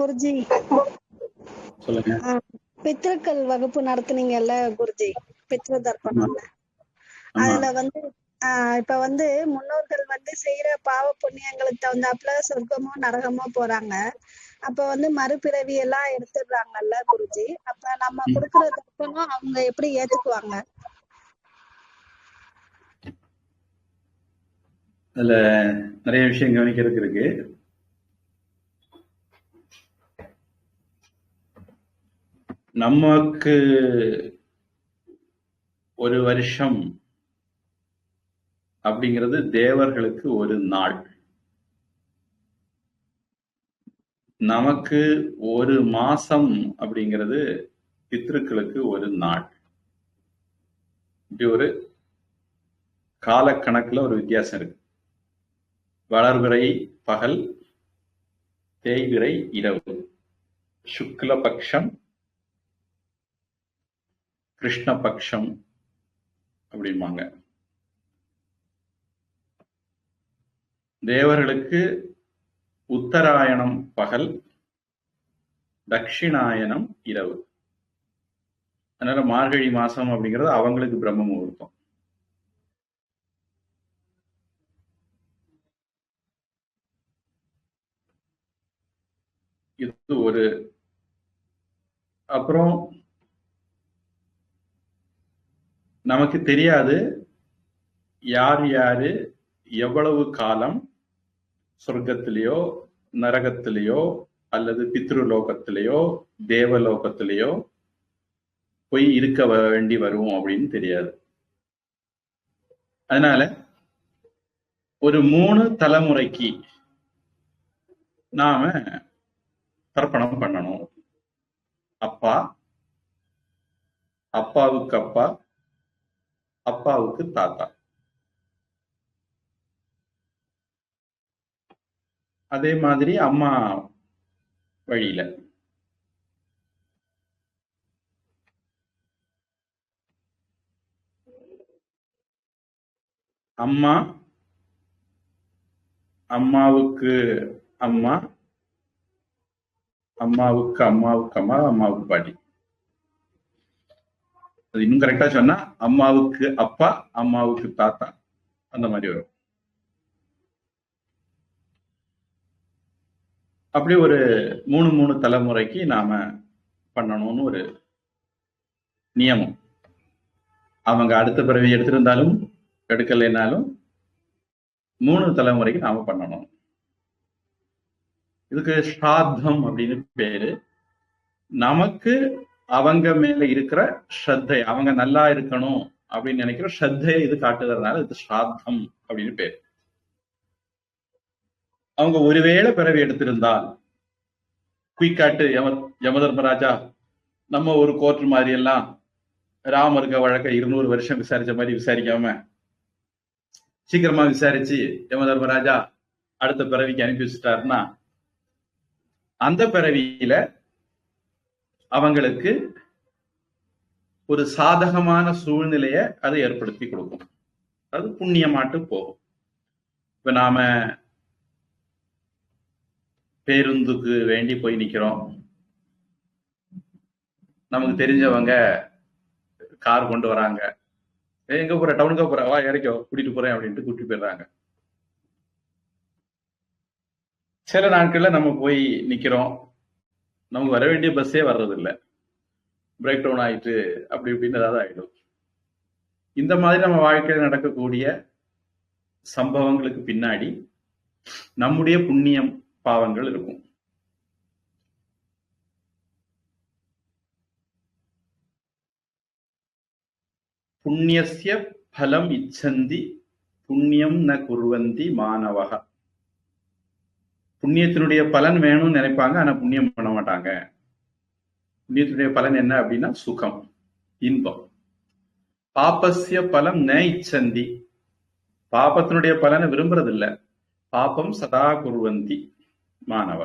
குருஜி. பித்ருக்கள் வகுப்பு நடத்துனீங்கல்ல குருஜி பித்ரு தர்ப்பணம்ல. அதுல வந்து ஆ, இப்ப வந்து முன்னோர்கள் வந்து செய்யற பாவ புண்ணியங்களுக்கு தகுந்தாப்புல சொர்க்கமோ நரகமோ போறாங்க. அப்ப வந்து மறுபிறவி எல்லாம் எடுத்துடுறாங்கல்ல குருஜி. அப்ப நம்ம. கொடுக்கற தர்ப்பணம் அவங்க எப்படி ஏத்துக்குவாங்க? அதுல நிறைய விஷயம் கவனிக்கிறதுக்கு இருக்கு. நமக்கு ஒரு வருஷம் அப்படிங்கிறது தேவர்களுக்கு ஒரு நாள் நமக்கு ஒரு மாசம் அப்படிங்கிறது பித்ருக்களுக்கு ஒரு நாள் இப்படி ஒரு காலக்கணக்குல ஒரு வித்தியாசம் இருக்கு வளர்விறை பகல் தேய்விறை இரவு சுக்லபக்ஷம் கிருஷ்ணபக்ஷம் அப்படிம்பாங்க. தேவர்களுக்கு உத்தராயணம் பகல் தட்சிணாயனம் இரவு. அதனால மார்கழி மாசம் அப்படிங்கிறது அவங்களுக்கு பிரம்ம முகூர்த்தம். இது ஒரு அப்புறம் நமக்கு தெரியாது யார் யாரு எவ்வளவு காலம் சொர்க்கத்திலேயோ நரகத்திலேயோ அல்லது பித்ருலோகத்திலேயோ தேவலோகத்திலேயோ போய் இருக்க வேண்டி வருவோம் அப்படின்னு தெரியாது. அதனால ஒரு மூணு தலைமுறைக்கு நாம தர்ப்பணம் பண்ணணும். அப்பா அப்பாவுக்கு அப்பா அப்பாவுக்கு தாத்தா. அதே மாதிரி அம்மா வழியில. அம்மா அம்மாவுக்கு அம்மா அம்மாவுக்கு அம்மாவுக்கு அம்மா அம்மாவுக்கு பாட்டி. அது இன்னும் கரெக்டா சொன்னா அம்மாவுக்கு அப்பா அம்மாவுக்கு தாத்தா அந்த மாதிரி வரும். அப்படி ஒரு மூணு மூணு தலைமுறைக்கு நாம பண்ணணும்னு ஒரு நியமம். அவங்க அடுத்த பிறவி எடுத்திருந்தாலும் எடுக்கலைனாலும் மூணு தலைமுறைக்கு நாம பண்ணணும். இதுக்கு ஸ்ராத்தம் அப்படின்னு பேரு. நமக்கு அவங்க மேல இருக்கிற ஸ்ரத்தை அவங்க நல்லா இருக்கணும் அப்படின்னு நினைக்கிற ஸ்ரத்தையை இது காட்டுறதுனால இது ஸ்ராத்தம் அப்படின்னு பேர். அவங்க ஒருவேளை பிறவி எடுத்திருந்தால் குயிக்காட்டு யம யமதர்மராஜா நம்ம ஒரு கோர்ட் மாதிரி எல்லாம் ராமருக்க வழக்க இருநூறு வருஷம் விசாரிச்ச மாதிரி விசாரிக்காம சீக்கிரமா விசாரிச்சு யமதர்மராஜா அடுத்த பிறவிக்கு அனுப்பி வச்சுட்டாருன்னா அந்த பிறவியில அவங்களுக்கு ஒரு சாதகமான சூழ்நிலையை அது ஏற்படுத்தி கொடுக்கும். அது புண்ணியமாட்டு போகும். இப்ப நாம பேருந்துக்கு வேண்டி போய் நிக்கிறோம். நமக்கு தெரிஞ்சவங்க கார் கொண்டு வராங்க. எங்க போற? டவுனுக்கு போற? வா இறக்கோ கூட்டிட்டு போறேன் அப்படின்ட்டு கூட்டிட்டு போயிடுறாங்க. சில நாட்கள்ல நம்ம போய் நிக்கிறோம். நமக்கு வர வேண்டிய பஸ்ஸே வர்றதில்ல. பிரேக் டவுன் ஆயிட்டு அப்படி இப்படின்னு ஏதாவது ஆயிடும். இந்த மாதிரி நம்ம வாழ்க்கையில நடக்கக்கூடிய சம்பவங்களுக்கு பின்னாடி நம்முடைய புண்ணியம் பாவங்கள் இருக்கும். புண்ணியசிய பலம் இச்சந்தி புண்ணியம் ந குர்வந்தி மாணவகா புண்ணியத்தினுடைய பலன் வேணும்னு நினைப்பாங்க ஆனா புண்ணியம் பண்ண மாட்டாங்க. புண்ணியத்தினுடைய பலன் என்ன அப்படின்னா சுகம் இன்பம். பாப்பஸ்ய பலம் ந இச்சந்தி. பாபத்தினுடைய பலனை விரும்புறது இல்ல பாப்பம் சதா குருவந்தி மாணவ.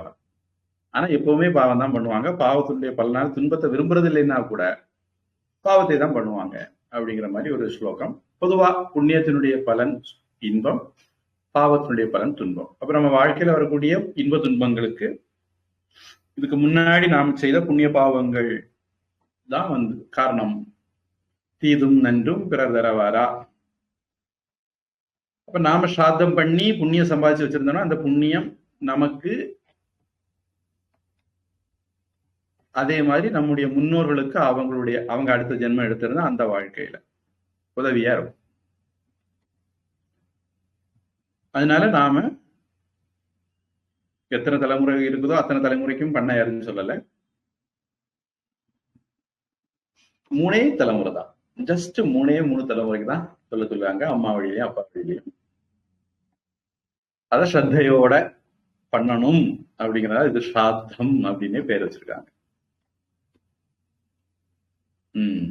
ஆனா எப்பவுமே பாவம் தான் பண்ணுவாங்க. பாவத்தினுடைய பலனால துன்பத்தை விரும்புறது இல்லைன்னா கூட பாவத்தை தான் பண்ணுவாங்க அப்படிங்கிற மாதிரி ஒரு ஸ்லோகம். பொதுவா புண்ணியத்தினுடைய பலன் இன்பம். பாவத்தினுடைய பலன் துன்பம். அப்ப நம்ம வாழ்க்கையில வரக்கூடிய இன்ப துன்பங்களுக்கு இதுக்கு முன்னாடி நாம் செய்த புண்ணிய பாவங்கள் தான் வந்து காரணம். தீதும் நன்றும் பிறர் தரவாரா? அப்ப நாம சாத்தம் பண்ணி புண்ணியம் சம்பாதிச்சு வச்சிருந்தோம்னா அந்த புண்ணியம் நமக்கு அதே மாதிரி நம்முடைய முன்னோர்களுக்கு அவங்களுடைய அவங்க அடுத்த ஜென்மம் எடுத்திருந்தா அந்த வாழ்க்கையில உதவியா இருக்கும். அதனால நாம எத்தனை தலைமுறை இருக்குதோ அத்தனை தலைமுறைக்கும் பண்ண யாருன்னு சொல்லல. மூணே தலைமுறை தான் ஜஸ்ட் மூணே மூணு தலைமுறைக்கு தான் சொல்ல சொல்லுவாங்க. அம்மா வழியிலையும் அப்பா வழியிலையும். அத ஸ்ரத்தையோட பண்ணணும் அப்படிங்கிறதா இது ஸ்ராத்தம் அப்படின்னே பேர் வச்சிருக்காங்க. உம்